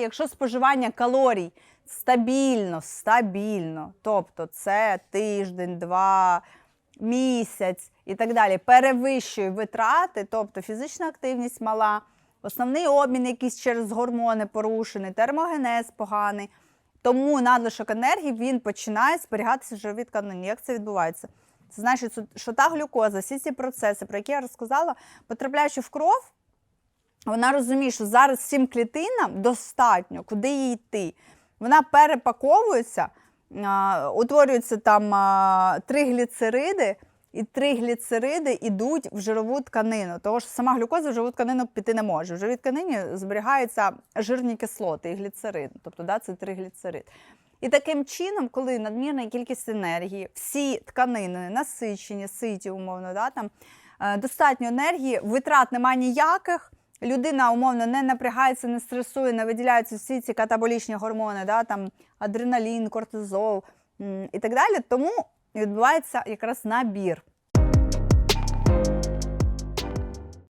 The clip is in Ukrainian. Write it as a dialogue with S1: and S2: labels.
S1: Якщо споживання калорій стабільно, стабільно, тобто це тиждень, два, місяць і так далі, перевищує витрати, тобто фізична активність мала, основний обмін якийсь через гормони порушений, термогенез поганий. Тому надлишок енергії він починає зберігатися в жировій тканині. Як це відбувається? Це значить, що та глюкоза, всі ці процеси, про які я розказала, потрапляючи в кров, вона розуміє, що зараз цим клітинам достатньо, куди їй йти. Вона перепаковується, утворюються там а, тригліцериди, і тригліцериди йдуть в жирову тканину. Тому що сама глюкоза в жирову тканину піти не може. В жировій тканині зберігаються жирні кислоти і гліцерин, тобто да, це тригліцерид. І таким чином, коли надмірна кількість енергії, всі тканини насичені, ситі, умовно, да, там, е, достатньо енергії, витрат немає ніяких. Людина умовно не напрягається, не стресує, не виділяються всі ці катаболічні гормони, да, там, адреналін, кортизол і так далі. Тому відбувається якраз набір